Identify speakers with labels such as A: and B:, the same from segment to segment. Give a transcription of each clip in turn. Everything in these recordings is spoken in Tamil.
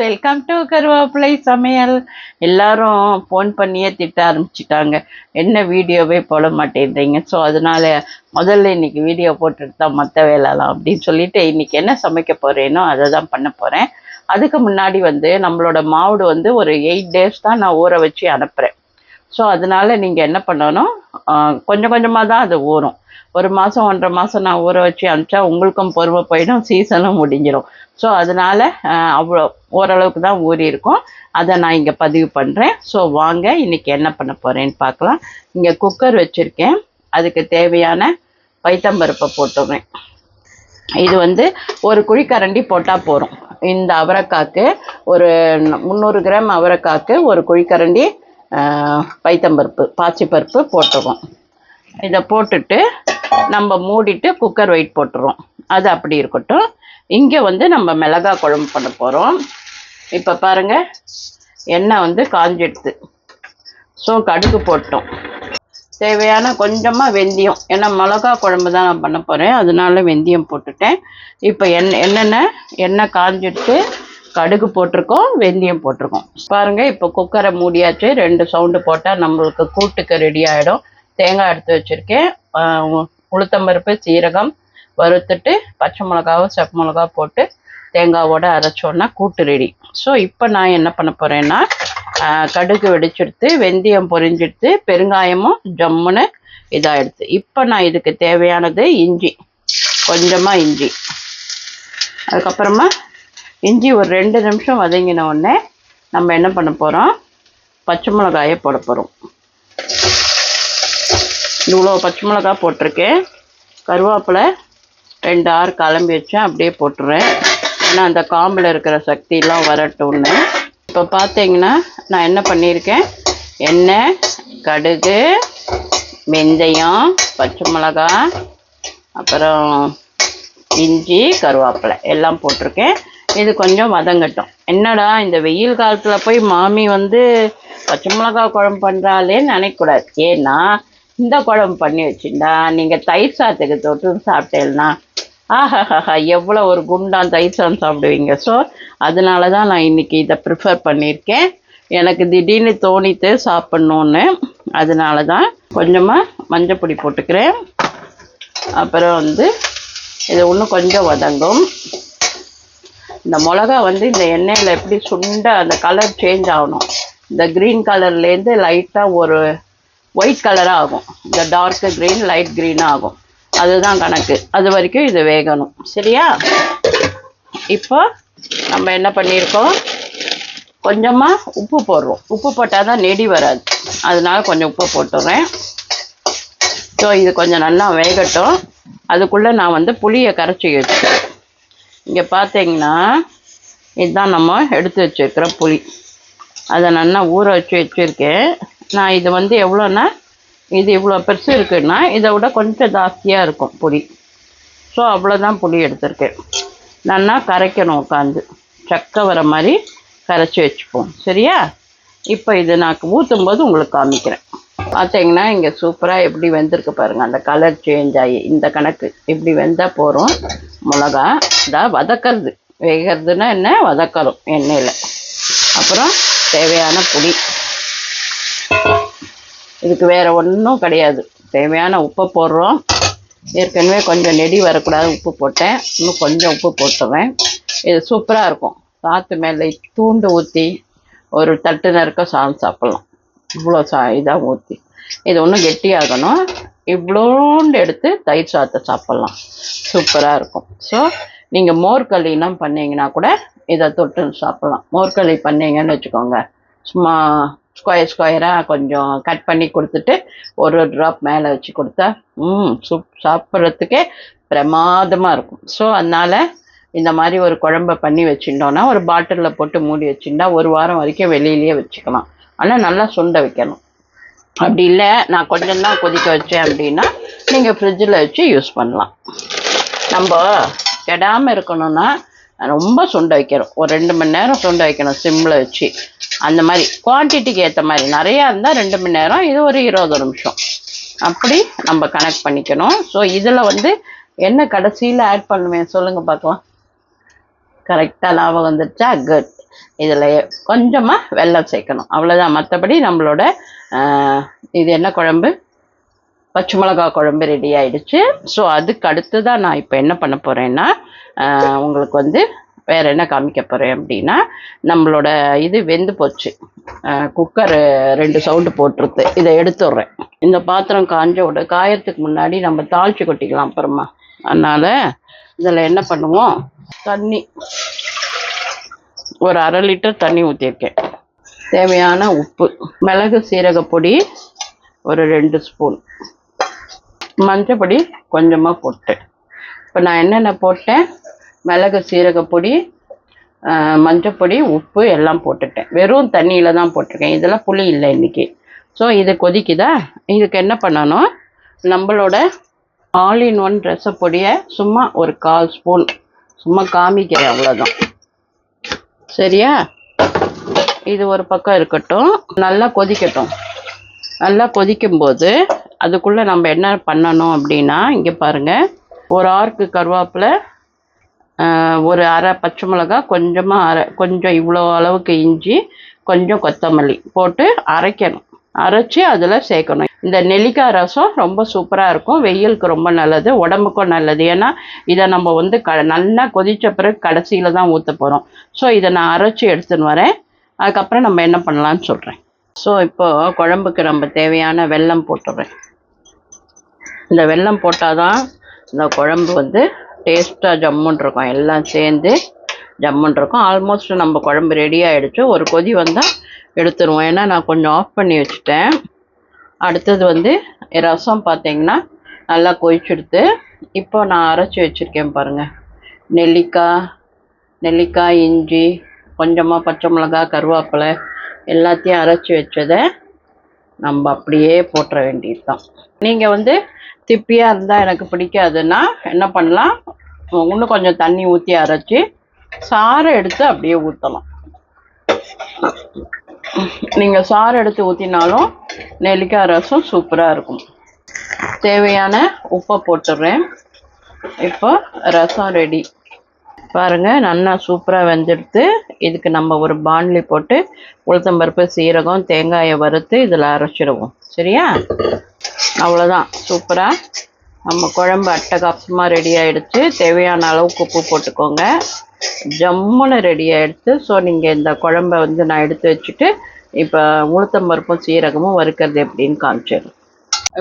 A: வெல்கம் டு கருவேப்பிலை சமையல் எல்லாரும் ஃபோன் பண்ணியே திட்ட ஆரம்பிச்சிட்டாங்க. என்ன வீடியோவே போட மாட்டேன்றீங்க. ஸோ அதனால முதல்ல இன்னைக்கு வீடியோ போட்டுட்டு தான் மற்ற வேலைலாம் அப்படின்னு சொல்லிட்டு இன்னைக்கு என்ன சமைக்க போறேனோ அதை தான் பண்ண போறேன். அதுக்கு முன்னாடி வந்து நம்மளோட மாவுடு வந்து ஒரு எயிட் டேஸ் தான் நான் ஊற வச்சு அனுப்புகிறேன் ஸோ அதனால நீங்கள் என்ன பண்ணணும்? கொஞ்சம் கொஞ்சமாக தான் அது ஊறும். ஒரு மாதம் ஒன்றரை மாதம் நான் ஊற வச்சு அனுப்பிச்சா உங்களுக்கும் பொறுமை போயிடும் சீசனும் முடிஞ்சிடும் ஸோ அதனால அவ்வளோ ஓரளவுக்கு தான் ஊறி இருக்கும். அதை நான் இங்கே பதிவு பண்ணுறேன் ஸோ வாங்க இன்னைக்கு என்ன பண்ண போகிறேன்னு பார்க்கலாம். இங்கே குக்கர் வச்சுருக்கேன். அதுக்கு தேவையான பைத்தம்பருப்பை போட்டுடுறேன். இது வந்து ஒரு குழிக்கரண்டி போட்டால் போதும். இந்த அவரைக்காக்கு ஒரு முந்நூறு கிராம் அவரைக்காக்கு ஒரு குழிக்கரண்டி பைத்தம்பருப்பு பாசிப்பருப்பு போட்டுருவோம். இதை போட்டுட்டு நம்ம மூடிட்டு குக்கர் வெயிட் போட்டுருவோம். அது அப்படி இருக்கட்டும். இங்கே வந்து நம்ம மிளகா குழம்பு பண்ண போகிறோம் இப்போ பாருங்க எண்ணெய் வந்து காஞ்சிடுது ஸோ கடுகு போட்டோம். தேவையான கொஞ்சமாக வெந்தயம் ஏன்னா மிளகா குழம்பு தான் நான் பண்ண போகிறேன் அதனால வெந்தயம் போட்டுட்டேன். இப்போ எண்ணெய் என்னென்ன? எண்ணெய் காஞ்சிடுச்சு கடுகு போட்டிருக்கோம் வெந்தயம் போட்டிருக்கோம். பாருங்க இப்போ குக்கரை மூடியாச்சு. ரெண்டு சவுண்டு போட்டால் நம்மளுக்கு கூட்டுக்கு ரெடி ஆகிடும் தேங்காய் எடுத்து வச்சுருக்கேன். உளுத்தம்பருப்பு சீரகம் வறுத்துட்டு பச்சை மிளகாவும் செப்ப மிளகா போட்டு தேங்காவோட அரைச்சோன்னா கூட்டு ரெடி ஸோ இப்போ நான் என்ன பண்ண போகிறேன்னா கடுகு வெடிச்செடுத்து வெந்தயம் பொரிஞ்செடுத்து பெருங்காயமும் ஜம்முன்னு இதாகிடுது இப்போ நான் இதுக்கு தேவையானது இஞ்சி. கொஞ்சமாக இஞ்சி. அதுக்கப்புறமா இஞ்சி ஒரு ரெண்டு நிமிஷம் வதங்கின உடனே நம்ம என்ன பண்ண போகிறோம் பச்சை மிளகாயை போட போகிறோம் இவ்வளோ பச்சை மிளகா போட்டிருக்கேன். கருவேப்பிலை ரெண்டு ஆறு கிளம்பி வச்சேன். அப்படியே போட்டுறேன். ஏன்னா அந்த காம்பில் இருக்கிற சக்தியெலாம் வரட்டும்னு இப்போ பார்த்தீங்கன்னா நான் என்ன பண்ணியிருக்கேன்? எண்ணெய் கடுகு வெந்தயம் பச்சை மிளகா அப்புறம் இஞ்சி கருவேப்பிலை எல்லாம் போட்டிருக்கேன். இது கொஞ்சம் வதங்கட்டும் என்னடா இந்த வெயில் காலத்தில் போய் மாமி வந்து பச்சை மிளகா குழம்பு பண்ணுறாளேன்னு நினைக்கக்கூடாது. ஏன்னா இந்த குழம்பு பண்ணி வச்சுட்டா நீங்கள் தயிர் சாதத்துக்கு தொட்டு சாப்பிட்டேன்னா ஆஹாஹா எவ்வளோ ஒரு குண்டான் தயிர் சாதம் சாப்பிடுவீங்க. ஸோ அதனால தான் நான் இன்னைக்கு இதை ப்ரிஃபர் பண்ணியிருக்கேன். எனக்கு திடீர்னு தோணித்து சாப்பிட்ணுன்னு அதனால தான் கொஞ்சமாக மஞ்சப்பொடி போட்டுக்கிறேன். அப்புறம் வந்து இது இன்னும் கொஞ்சம் வதங்கும். இந்த மிளகா வந்து இந்த எண்ணெயில் எப்படி சுண்ட அந்த கலர் சேஞ்ச் ஆகணும். இந்த க்ரீன் கலர்லேருந்து லைட்டாக ஒரு ஒயிட் கலராக ஆகும். இந்த டார்க் க்ரீன் லைட் க்ரீனாக ஆகும். அதுதான் கணக்கு. அது வரைக்கும் இது வேகணும். சரியா? இப்போ நம்ம என்ன பண்ணியிருக்கோம்? கொஞ்சமாக உப்பு போடுறோம். உப்பு போட்டால் தான் நெடி வராது. அதனால கொஞ்சம் உப்பு போட்டுறேன். ஸோ இது கொஞ்சம் நல்லா வேகட்டும். அதுக்குள்ளே நான் வந்து புளியை கரைச்சி இங்கே பார்த்தீங்கன்னா இதுதான் நம்ம எடுத்து வச்சுருக்கிற புளி. அதை நல்லா ஊற வச்சு வச்சுருக்கேன். நான் இது வந்து எவ்வளோன்னா இது இவ்வளோ பெருசு இருக்குன்னா இதை விட கொஞ்சம் ஜாஸ்தியாக இருக்கும் புளி. ஸோ அவ்வளோதான் புளி எடுத்திருக்கேன். நல்லா கரைக்கணும் உட்காந்து. சக்கை வர மாதிரி கரைச்சி வச்சுப்போம். சரியா? இப்போ இது நான் ஊற்றும் போது உங்களுக்கு காமிக்கிறேன். பார்த்தீங்கன்னா இங்கே சூப்பராக எப்படி வெந்திருக்கு பாருங்கள் அந்த கலர் சேஞ்ச் ஆகி இந்த கணக்கு இப்படி வெந்தால் போகிறோம் மிளகா இதாக வதக்கிறது. வேகிறதுனா என்ன? வதக்கணும் எண்ணெயில். அப்புறம் தேவையான புளி இதுக்கு வேறு ஒன்றும் கிடையாது. தேவையான உப்பை போடுறோம். ஏற்கனவே கொஞ்சம் நெடி வரக்கூடாது உப்பு போட்டேன். இன்னும் கொஞ்சம் உப்பு போட்டுவேன் இது சூப்பராக இருக்கும். சாத்து மேலே தூண்டு ஊற்றி ஒரு தட்டு நறுக்க சாதம் சாப்பிட்லாம். இவ்வளோ சா இதாக ஊற்றி இது ஒன்றும் கெட்டியாகணும். இவ்வளோண்டு எடுத்து தயிர் சாதத்தை சாப்பிட்லாம். சூப்பராக இருக்கும். ஸோ நீங்கள் மோர்களிலாம் பண்ணீங்கன்னா கூட இதை தொட்டு சாப்பிட்லாம். மோர்களி பண்ணீங்கன்னு வச்சுக்கோங்க. சும்மா ஸ்கொயர் ஸ்கொயராக கொஞ்சம் கட் பண்ணி கொடுத்துட்டு ஒரு ட்ராப் மேலே வச்சு கொடுத்தா ம் சூப் சாப்பிட்றதுக்கே பிரமாதமாக இருக்கும். ஸோ அதனால் இந்த மாதிரி ஒரு குழம்ப பண்ணி வச்சுட்டோன்னா ஒரு பாட்டிலில் போட்டு மூடி வச்சுட்டா ஒரு வாரம் வரைக்கும் வெளியிலேயே வச்சுக்கலாம். ஆனால் நல்லா சுண்ட வைக்கணும். அப்படி இல்லை நான் கொஞ்சம் தான் கொதிக்க வச்சேன் அப்படின்னா நீங்கள் ஃப்ரிட்ஜில் வச்சு யூஸ் பண்ணலாம். நம்ம கெடாமல் இருக்கணும்னா ரொம்ப சுண்ட வைக்கணும். ஒரு ரெண்டு மணி நேரம் சுண்ட வைக்கணும் சிம்மில் வச்சு. அந்த மாதிரி குவான்டிட்டிக்கு ஏற்ற மாதிரி. நிறையா இருந்தால் ரெண்டு மணி நேரம் இது ஒரு இருபது நிமிஷம். அப்படி நம்ம கனெக்ட் பண்ணிக்கணும். ஸோ இதில் வந்து என்ன கடைசியில் ஆட் பண்ணுவேன்? சொல்லுங்கள் பார்க்கலாம். கரெக்டாக லாபம் வந்துடுச்சா குட் இதில் கொஞ்சமாக வெள்ளம் சேர்க்கணும். அவ்வளோதான் மற்றபடி நம்மளோட இது என்ன குழம்பு? பச்சை மிளகா குழம்பு ரெடி ஆயிடுச்சு. ஸோ அதுக்கு அடுத்து தான் நான் இப்போ என்ன பண்ண போகிறேன்னா உங்களுக்கு வந்து வேறு என்ன காமிக்க போகிறேன் அப்படின்னா நம்மளோட இது வெந்து போச்சு. குக்கர் ரெண்டு சவுண்டு போட்டுருது இதை எடுத்துடுறேன். இந்த பாத்திரம் காஞ்ச விட காயறதுக்கு முன்னாடி நம்ம தாளித்து கொட்டிக்கலாம் அப்புறமா. அதனால் இதில் என்ன பண்ணுவோம்? தண்ணி. ஒரு அரை லிட்டர் தண்ணி ஊற்றிருக்கேன் தேவையான உப்பு. மிளகு சீரக பொடி ஒரு ரெண்டு ஸ்பூன். மஞ்சப்பொடி கொஞ்சமாக போட்டேன். இப்போ நான் என்னென்ன போட்டேன்? மிளகு சீரகப்பொடி பொடி மஞ்சப்பொடி உப்பு எல்லாம் போட்டுட்டேன். வெறும் தண்ணியில் தான் போட்டிருக்கேன். இதெல்லாம் புளி இல்லை இன்றைக்கி ஸோ இது கொதிக்குதா? இதுக்கு என்ன பண்ணணும்? நம்மளோட ஆல் இன் ஒன் பொடியை சும்மா ஒரு கால் ஸ்பூன். சும்மா காமிக்கிறேன் அவ்வளோதான் சரியா? இது ஒரு பக்கம் இருக்கட்டும். நல்லா கொதிக்கட்டும். நல்லா கொதிக்கும்போது அதுக்குள்ளே நம்ம என்ன பண்ணணும் அப்படின்னா இங்கே பாருங்கள் ஒரு ஆர்க்கு கருவேப்பிலை ஒரு அரை பச்சை மிளகா கொஞ்சமாக அரை கொஞ்சம் இவ்வளோ அளவுக்கு இஞ்சி கொஞ்சம் கொத்தமல்லி போட்டு அரைக்கணும். அரைச்சி அதில் சேர்க்கணும். இந்த நெல்லிக்காய் ரசம் ரொம்ப சூப்பராக இருக்கும். வெயிலுக்கு ரொம்ப நல்லது உடம்புக்கும் நல்லது. ஏன்னா இதை நம்ம வந்து க நல்லா கொதித்த பிறகு கடைசியில் தான் ஊற்ற போகிறோம் ஸோ இதை நான் அரைச்சி எடுத்துன்னு வரேன். அதுக்கப்புறம் நம்ம என்ன பண்ணலான்னு சொல்கிறேன் ஸோ இப்போது குழம்புக்கு நம்ம தேவையான வெல்லம் போட்டுடுறேன் இந்த வெல்லம் போட்டால் தான் இந்த குழம்பு வந்து டேஸ்ட்டாக ஜம்முன்னு இருக்கும். எல்லாம் சேர்ந்து ஜம்முன்னு இருக்கும். ஆல்மோஸ்ட் நம்ம குழம்பு ரெடி ஆகிடுச்சு ஒரு கொதி வந்தால் எடுத்துருவோம். ஏன்னா நான் கொஞ்சம் ஆஃப் பண்ணி வச்சுட்டேன். அடுத்தது வந்து ரசம் பார்த்தீங்கன்னா நல்லா கொதிச்செடுத்து இப்போ நான் அரைச்சி வச்சுருக்கேன் பாருங்கள் நெல்லிக்காய் நெல்லிக்காய் இஞ்சி கொஞ்சமாக பச்சை மிளகாய் கருவேப்பிலை எல்லாத்தையும் அரைச்சி வச்சதை நம்ம அப்படியே போட்டுற வேண்டியது தான் நீங்கள் வந்து திப்பியாக இருந்தால் எனக்கு பிடிக்காதுன்னா என்ன பண்ணலாம்? இன்னும் கொஞ்சம் தண்ணி ஊற்றி அரைச்சி சாறை எடுத்து அப்படியே ஊற்றலாம் நீங்கள் சாறு எடுத்து ஊற்றினாலும் நெல்லிக்காய் ரசம் சூப்பராக இருக்கும். தேவையான உப்பை போட்டுடுறேன் இப்போ ரசம் ரெடி பாருங்கள் நல்லா சூப்பராக வெந்தெடுத்து. இதுக்கு நம்ம ஒரு பாண்ட்லி போட்டு உளுத்தம்பருப்பு சீரகம் தேங்காயை வறுத்து இதில் அரைச்சிடுவோம். சரியா? அவ்வளோதான் சூப்பராக நம்ம குழம்பு அட்டகாசமாக ரெடி ஆகிடுச்சு தேவையான அளவுக்கு உப்பு போட்டுக்கோங்க. ஜம்முன்னு ரெடி ஆயிடுச்சு. ஸோ நீங்கள் இந்த குழம்ப வந்து நான் எடுத்து வச்சுட்டு இப்போ உளுத்தம் பருப்பும் சீரகமும் வறுக்கிறது எப்படின்னு காமிச்சிடும்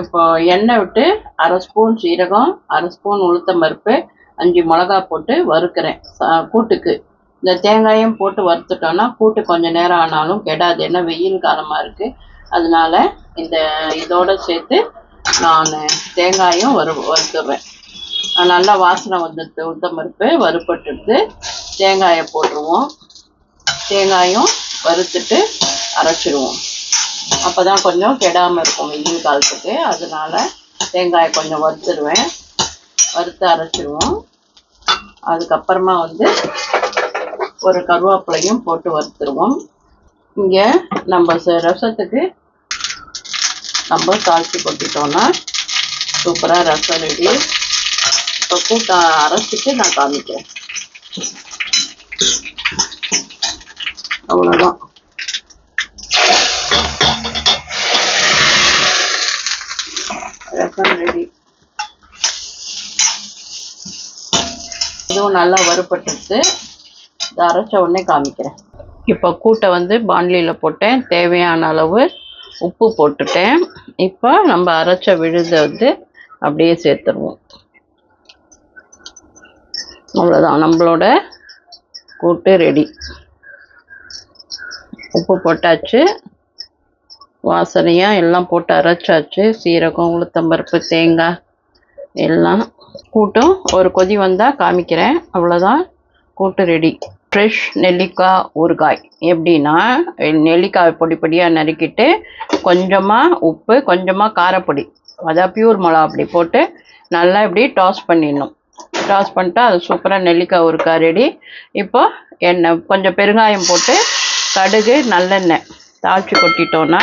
A: இப்போ எண்ணெய் விட்டு அரை ஸ்பூன் சீரகம் அரை ஸ்பூன் உளுத்தம் பருப்பு அஞ்சு மிளகா போட்டு வறுக்கிறேன். கூட்டுக்கு. இந்த தேங்காயும் போட்டு வறுத்துட்டோன்னா கூட்டு கொஞ்சம் நேரம் ஆனாலும் கெடாது. ஏன்னா வெயில் காலமாக இருக்குது அதனால இந்த இதோட சேர்த்து நான் தேங்காயும் வறு வறுத்துடுறேன். நல்லா வாசனை வந்துடுது உளுத்தம்பருப்பு வறுப்பட்டுடுது தேங்காயை போட்டுருவோம். தேங்காயும் வறுத்துட்டு அரைச்சிடுவோம் அப்போ தான் கொஞ்சம் கெடாமல் இருக்கும் வெயில் காலத்துக்கு. அதனால தேங்காயை கொஞ்சம் வறுத்துடுவேன் வறுத்து அரைச்சிடுவோம் அதுக்கப்புறமா வந்து ஒரு கருவேப்பிலையும் போட்டு வறுத்துருவோம். இங்கே நம்ம ச- ரசத்துக்கு நம்ம தாளித்து கொட்டிட்டோம்னா சூப்பராக ரசம் ரெடி. இப்போ கூட்டம் அரைச்சிட்டு நான் காமிக்கிறேன் அவ்வளோதான் ரசம் ரெடி இதுவும் நல்லா வறுபட்டுருச்சு இதை அரைச்ச உடனே காமிக்கிறேன் இப்போ கூட்டை வந்து பாண்லியில் போட்டேன். தேவையான அளவு உப்பு போட்டுட்டேன். இப்போ நம்ம அரைச்ச விழுதை வந்து அப்படியே சேர்த்துருவோம். அவ்வளோதான் நம்மளோட கூட்டு ரெடி உப்பு போட்டாச்சு. வாசனையாக எல்லாம் போட்டு அரைச்சாச்சு. சீரகம் உளுத்தம்பருப்பு தேங்காய் எல்லாம் கூட்டும். ஒரு கொதி வந்தால் காமிக்கிறேன். அவ்வளோதான் கூட்டு ரெடி ஃப்ரெஷ் நெல்லிக்காய் ஊறுகாய். எப்படின்னா நெல்லிக்காய் பொடி பொடியாக நறுக்கிட்டு கொஞ்சமாக உப்பு கொஞ்சமாக காரப்பொடி. அதான் பியூர் மிளகா அப்படி போட்டு நல்லா இப்படி டாஸ் பண்ணிடணும். டாஸ் பண்ணிட்டா அது சூப்பராக நெல்லிக்காய் ஊறுகாய் ரெடி இப்போ எண்ணெய் கொஞ்சம் பெருங்காயம் போட்டு கடுகு நல்லெண்ணெய் தாளித்து கொட்டிட்டோன்னா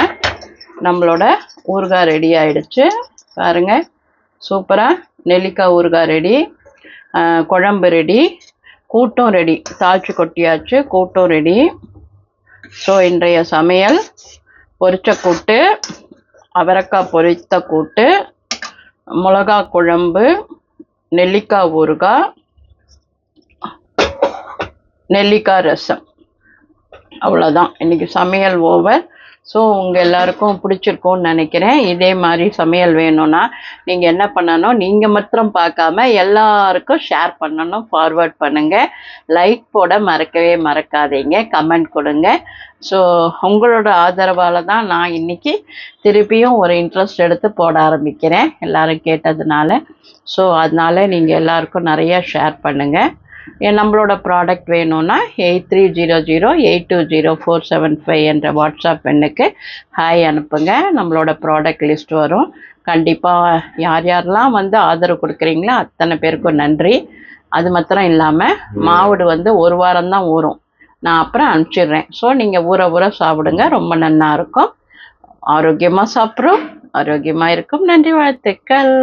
A: நம்மளோட ஊறுகாய் ரெடி ஆயிடுச்சு. பாருங்கள் சூப்பராக நெல்லிக்காய் ஊறுகாய் ரெடி குழம்பு ரெடி கூட்டும் ரெடி தாளிச்சு கொட்டியாச்சு கூட்டும் ரெடி ஸோ இன்றைய சமையல் பொரிச்ச கூட்டு அவரைக்காய் பொரித்த கூட்டு மிளகா குழம்பு நெல்லிக்காய் ஊறுகாய் நெல்லிக்காய் ரசம். அவ்வளோதான் இன்னைக்கு சமையல் ஓவர். ஸோ உங்கள் எல்லாருக்கும் பிடிச்சிருக்கும்னு நினைக்கிறேன். இதே மாதிரி சமையல் வேணும்னா நீங்கள் என்ன பண்ணணும்? நீங்கள் மாத்திரம் பார்க்காம எல்லாருக்கும் ஷேர் பண்ணணும் ஃபார்வர்ட் பண்ணுங்கள் லைக் போட மறக்கவே மறக்காதீங்க. கமெண்ட் கொடுங்க. ஸோ உங்களோட ஆதரவால் தான் நான் இன்றைக்கி திருப்பியும் ஒரு இன்ட்ரெஸ்ட் எடுத்து போட ஆரம்பிக்கிறேன். எல்லாரும் கேட்டதுனால. ஸோ அதனால நீங்கள் எல்லாருக்கும் நிறையா ஷேர் பண்ணுங்கள் நம்மளோட ப்ராடக்ட் வேணும்னா eight three zero zero eight two zero four seven five என்ற வாட்ஸ்அப் எண்ணுக்கு ஹாய் அனுப்புங்க. நம்மளோட ப்ராடக்ட் லிஸ்ட் வரும். கண்டிப்பாக யார் யாரெல்லாம் வந்து ஆதரவு கொடுக்குறீங்களோ அத்தனை பேருக்கும் நன்றி. அது மாத்திரம் இல்லாமல் மாவுடு வந்து ஒரு வாரம் தான் ஊறும். நான் அப்புறம் அனுப்பிச்சிடுறேன். ஸோ நீங்கள் ஊற ஊற சாப்பிடுங்க. ரொம்ப நல்லா இருக்கும். ஆரோக்கியமாக சாப்பிட்றோம். ஆரோக்கியமாக இருக்கும். நன்றி வாழ்த்துக்கள்.